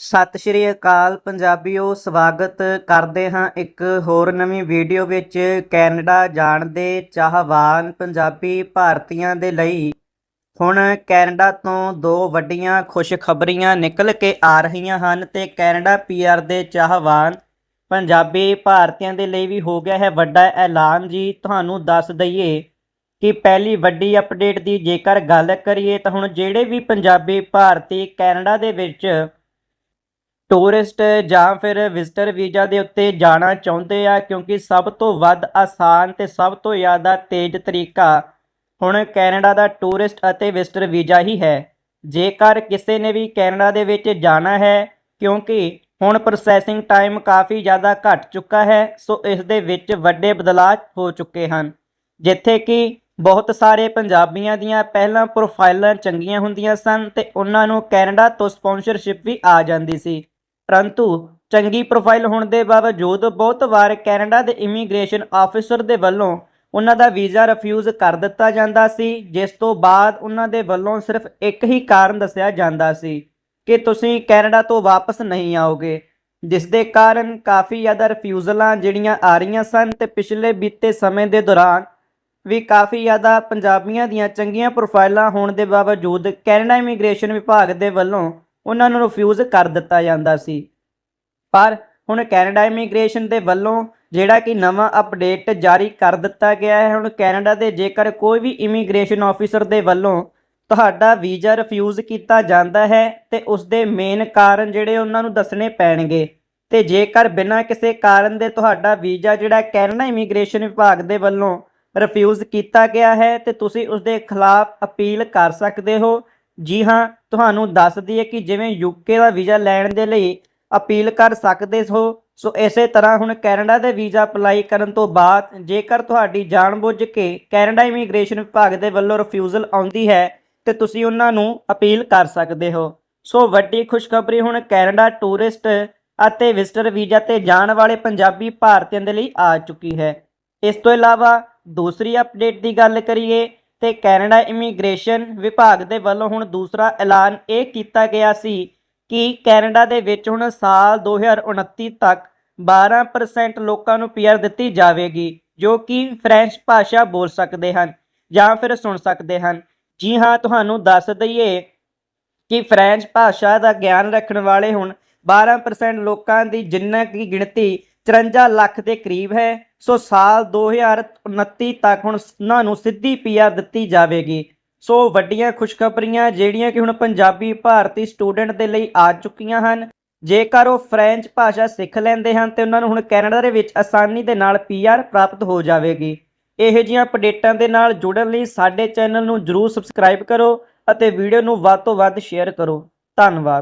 ਸਤਿ ਸ਼੍ਰੀ ਅਕਾਲ ਪੰਜਾਬੀਓ, ਸਵਾਗਤ ਕਰਦੇ ਹਾਂ ਇੱਕ ਹੋਰ ਨਵੀਂ ਵੀਡੀਓ ਵਿੱਚ ਕੈਨੇਡਾ ਜਾਣ ਦੇ ਚਾਹਵਾਨ ਪੰਜਾਬੀ ਭਾਰਤੀਆਂ ਦੇ ਲਈ। ਹੁਣ ਕੈਨੇਡਾ ਤੋਂ ਦੋ ਵੱਡੀਆਂ ਖੁਸ਼ਖਬਰੀਆਂ ਨਿਕਲ ਕੇ ਆ ਰਹੀਆਂ ਹਨ ਤੇ ਕੈਨੇਡਾ ਪੀਆਰ ਦੇ ਚਾਹਵਾਨ ਪੰਜਾਬੀ ਭਾਰਤੀਆਂ ਦੇ ਲਈ ਵੀ ਹੋ ਗਿਆ ਹੈ ਵੱਡਾ ਐਲਾਨ। ਜੀ, ਤੁਹਾਨੂੰ ਦੱਸ ਦਈਏ ਕਿ ਪਹਿਲੀ ਵੱਡੀ ਅਪਡੇਟ ਦੀ ਜੇਕਰ ਗੱਲ ਕਰੀਏ ਤਾਂ ਹੁਣ ਜਿਹੜੇ ਵੀ ਪੰਜਾਬੀ ਭਾਰਤੀ ਕੈਨੇਡਾ ਦੇ ਵਿੱਚ ਟੂਰਿਸਟ ਜਾਂ ਫਿਰ ਵਿਜ਼ਟਰ ਵੀਜ਼ਾ ਦੇ ਉੱਤੇ ਜਾਣਾ ਚਾਹੁੰਦੇ ਆ, ਕਿਉਂਕਿ ਸਭ ਤੋਂ ਵੱਧ ਆਸਾਨ ਤੇ ਸਭ ਤੋਂ ਜ਼ਿਆਦਾ ਤੇਜ਼ ਤਰੀਕਾ ਹੁਣ ਕੈਨੇਡਾ ਦਾ ਟੂਰਿਸਟ ਅਤੇ ਵਿਜ਼ਟਰ ਵੀਜ਼ਾ ਹੀ ਹੈ। ਜੇਕਰ ਕਿਸੇ ਨੇ ਵੀ ਕੈਨੇਡਾ ਦੇ ਵਿੱਚ ਜਾਣਾ ਹੈ, ਕਿਉਂਕਿ ਹੁਣ ਪ੍ਰੋਸੈਸਿੰਗ ਟਾਈਮ ਕਾਫੀ ਜ਼ਿਆਦਾ ਘਟ ਚੁੱਕਾ ਹੈ, ਸੋ ਇਸ ਦੇ ਵਿੱਚ ਵੱਡੇ ਬਦਲਾਅ ਹੋ ਚੁੱਕੇ ਹਨ। ਜਿੱਥੇ ਕਿ ਬਹੁਤ ਸਾਰੇ ਪੰਜਾਬੀਆਂ ਦੀਆਂ ਪਹਿਲਾਂ ਪ੍ਰੋਫਾਈਲਾਂ ਚੰਗੀਆਂ ਹੁੰਦੀਆਂ ਸਨ ਤੇ ਉਹਨਾਂ ਨੂੰ ਕੈਨੇਡਾ ਤੋਂ ਸਪਾਂਸਰਸ਼ਿਪ ਵੀ ਆ ਜਾਂਦੀ ਸੀ। ਪਰੰਤੂ ਚੰਗੀ ਪ੍ਰੋਫਾਈਲ ਹੋਣ ਦੇ ਬਾਵਜੂਦ ਬਹੁਤ ਵਾਰ ਕੈਨੇਡਾ ਦੇ ਇਮੀਗ੍ਰੇਸ਼ਨ ਆਫੀਸਰ ਦੇ ਵੱਲੋਂ ਉਹਨਾਂ ਦਾ ਵੀਜ਼ਾ ਰਿਫਿਊਜ਼ ਕਰ ਦਿੱਤਾ ਜਾਂਦਾ ਸੀ, ਜਿਸ ਤੋਂ ਬਾਅਦ ਉਹਨਾਂ ਦੇ ਵੱਲੋਂ ਸਿਰਫ ਇੱਕ ਹੀ ਕਾਰਨ ਦੱਸਿਆ ਜਾਂਦਾ ਸੀ ਕਿ ਤੁਸੀਂ ਕੈਨੇਡਾ ਤੋਂ ਵਾਪਸ ਨਹੀਂ ਆਓਗੇ, ਜਿਸ ਦੇ ਕਾਰਨ ਕਾਫੀ ਜ਼ਿਆਦਾ ਰਿਫਿਊਜ਼ਲਾਂ ਜਿਹੜੀਆਂ ਆ ਰਹੀਆਂ ਸਨ ਤੇ ਪਿਛਲੇ ਬੀਤੇ ਸਮੇਂ ਦੇ ਦੌਰਾਨ ਵੀ ਕਾਫੀ ਜ਼ਿਆਦਾ ਪੰਜਾਬੀਆਂ ਦੀਆਂ ਚੰਗੀਆਂ ਪ੍ਰੋਫਾਈਲਾਂ ਹੋਣ ਦੇ ਬਾਵਜੂਦ ਕੈਨੇਡਾ ਇਮੀਗ੍ਰੇਸ਼ਨ ਵਿਭਾਗ ਦੇ ਵੱਲੋਂ ਉਹਨਾਂ ਨੂੰ ਰਿਫਿਊਜ਼ ਕਰ ਦਿੱਤਾ ਜਾਂਦਾ ਸੀ। ਪਰ ਹੁਣ ਕੈਨੇਡਾ ਇਮੀਗ੍ਰੇਸ਼ਨ ਦੇ ਵੱਲੋਂ ਜਿਹੜਾ ਕਿ ਨਵਾਂ ਅਪਡੇਟ ਜਾਰੀ ਕਰ ਦਿੱਤਾ ਗਿਆ ਹੈ, ਹੁਣ ਕੈਨੇਡਾ ਦੇ ਜੇਕਰ ਕੋਈ ਵੀ ਇਮੀਗ੍ਰੇਸ਼ਨ ਆਫੀਸਰ ਦੇ ਵੱਲੋਂ ਤੁਹਾਡਾ ਵੀਜ਼ਾ ਰਿਫਿਊਜ਼ ਕੀਤਾ ਜਾਂਦਾ ਹੈ ਤੇ ਉਸ ਦੇ ਮੇਨ ਕਾਰਨ ਜਿਹੜੇ ਉਹਨਾਂ ਨੂੰ ਦੱਸਣੇ ਪੈਣਗੇ ਤੇ ਜੇਕਰ ਬਿਨਾਂ ਕਿਸੇ ਕਾਰਨ ਦੇ ਤੁਹਾਡਾ ਵੀਜ਼ਾ ਜਿਹੜਾ ਕੈਨੇਡਾ ਇਮੀਗ੍ਰੇਸ਼ਨ ਵਿਭਾਗ ਦੇ ਵੱਲੋਂ ਰਿਫਿਊਜ਼ ਕੀਤਾ ਗਿਆ ਹੈ ਤੇ ਤੁਸੀਂ ਉਸ ਦੇ ਖਿਲਾਫ ਅਪੀਲ ਕਰ ਸਕਦੇ ਹੋ ਜੀ ਹਾਂ, ਤੁਹਾਨੂੰ ਦੱਸ ਦਈਏ ਕਿ ਜਿਵੇਂ ਯੂਕੇ ਦਾ ਵੀਜ਼ਾ ਲੈਣ ਦੇ ਲਈ ਅਪੀਲ ਕਰ ਸਕਦੇ ਹੋ, ਸੋ ਇਸੇ ਤਰ੍ਹਾਂ ਹੁਣ ਕੈਨੇਡਾ ਦੇ ਵੀਜ਼ਾ ਅਪਲਾਈ ਕਰਨ ਤੋਂ ਬਾਅਦ ਜੇਕਰ ਤੁਹਾਡੀ ਜਾਣਬੁੱਝ ਕੇ ਕੈਨੇਡਾ ਇਮੀਗ੍ਰੇਸ਼ਨ ਵਿਭਾਗ ਦੇ ਵੱਲੋਂ ਰਿਫਿਊਜ਼ਲ ਆਉਂਦੀ ਹੈ, ਤੇ ਤੁਸੀਂ ਉਹਨਾਂ ਨੂੰ ਅਪੀਲ ਕਰ ਸਕਦੇ ਹੋ। ਸੋ ਵੱਡੀ ਖੁਸ਼ਖਬਰੀ ਹੁਣ ਕੈਨੇਡਾ ਟੂਰਿਸਟ ਅਤੇ ਵਿਜ਼ਟਰ ਵੀਜ਼ਾ ਤੇ ਜਾਣ ਵਾਲੇ ਪੰਜਾਬੀ ਭਾਰਤੀਆਂ ਦੇ ਲਈ ਆ ਚੁੱਕੀ ਹੈ। ਇਸ ਤੋਂ ਇਲਾਵਾ ਦੂਸਰੀ ਅਪਡੇਟ ਦੀ ਗੱਲ ਕਰੀਏ ਤੇ ਕੈਨੇਡਾ ਇਮੀਗ੍ਰੇਸ਼ਨ ਵਿਭਾਗ ਦੇ ਵੱਲੋਂ ਹੁਣ ਦੂਸਰਾ ਐਲਾਨ ਇਹ ਕੀਤਾ ਗਿਆ ਸੀ ਕਿ ਕੈਨੇਡਾ ਦੇ ਵਿੱਚ ਹੁਣ ਸਾਲ 2029 ਤੱਕ 12% ਲੋਕਾਂ ਨੂੰ ਪੀਆਰ ਦਿੱਤੀ ਜਾਵੇਗੀ, ਜੋ ਕਿ ਫ੍ਰੈਂਚ ਭਾਸ਼ਾ ਬੋਲ ਸਕਦੇ ਹਨ ਜਾਂ ਫਿਰ ਸੁਣ ਸਕਦੇ ਹਨ। ਜੀ ਹਾਂ, ਤੁਹਾਨੂੰ ਦੱਸ ਦਈਏ ਕਿ ਫ੍ਰੈਂਚ ਭਾਸ਼ਾ ਦਾ ਗਿਆਨ ਰੱਖਣ ਵਾਲੇ ਹੁਣ 12% ਲੋਕਾਂ ਦੀ ਜਿੰਨਾ ਕੀ ਗਿਣਤੀ 53 ਲੱਖ ਦੇ ਕਰੀਬ ਹੈ। ਸੋ ਸਾਲ 2029 ਤੱਕ ਹੁਣ ਉਹਨਾਂ ਨੂੰ ਸਿੱਧੀ ਪੀਆਰ ਦਿੱਤੀ ਜਾਵੇਗੀ। ਸੋ ਵੱਡੀਆਂ ਖੁਸ਼ਖਬਰੀਆਂ ਜਿਹੜੀਆਂ ਕਿ ਹੁਣ ਪੰਜਾਬੀ ਭਾਰਤੀ ਸਟੂਡੈਂਟ ਦੇ ਲਈ ਆ ਚੁੱਕੀਆਂ ਹਨ। ਜੇਕਰ ਉਹ ਫ੍ਰੈਂਚ ਭਾਸ਼ਾ ਸਿੱਖ ਲੈਂਦੇ ਹਨ ਤੇ ਉਹਨਾਂ ਨੂੰ ਹੁਣ ਕੈਨੇਡਾ ਦੇ ਵਿੱਚ ਆਸਾਨੀ ਦੇ ਨਾਲ ਪੀਆਰ ਪ੍ਰਾਪਤ ਹੋ ਜਾਵੇਗੀ। ਇਹੋ ਜਿਹੀਆਂ ਅਪਡੇਟਾਂ ਦੇ ਨਾਲ ਜੁੜਨ ਲਈ ਸਾਡੇ ਚੈਨਲ ਨੂੰ ਜਰੂਰ ਸਬਸਕ੍ਰਾਈਬ ਕਰੋ ਅਤੇ ਵੀਡੀਓ ਨੂੰ ਵੱਧ ਤੋਂ ਵੱਧ ਸ਼ੇਅਰ ਕਰੋ। ਧੰਨਵਾਦ।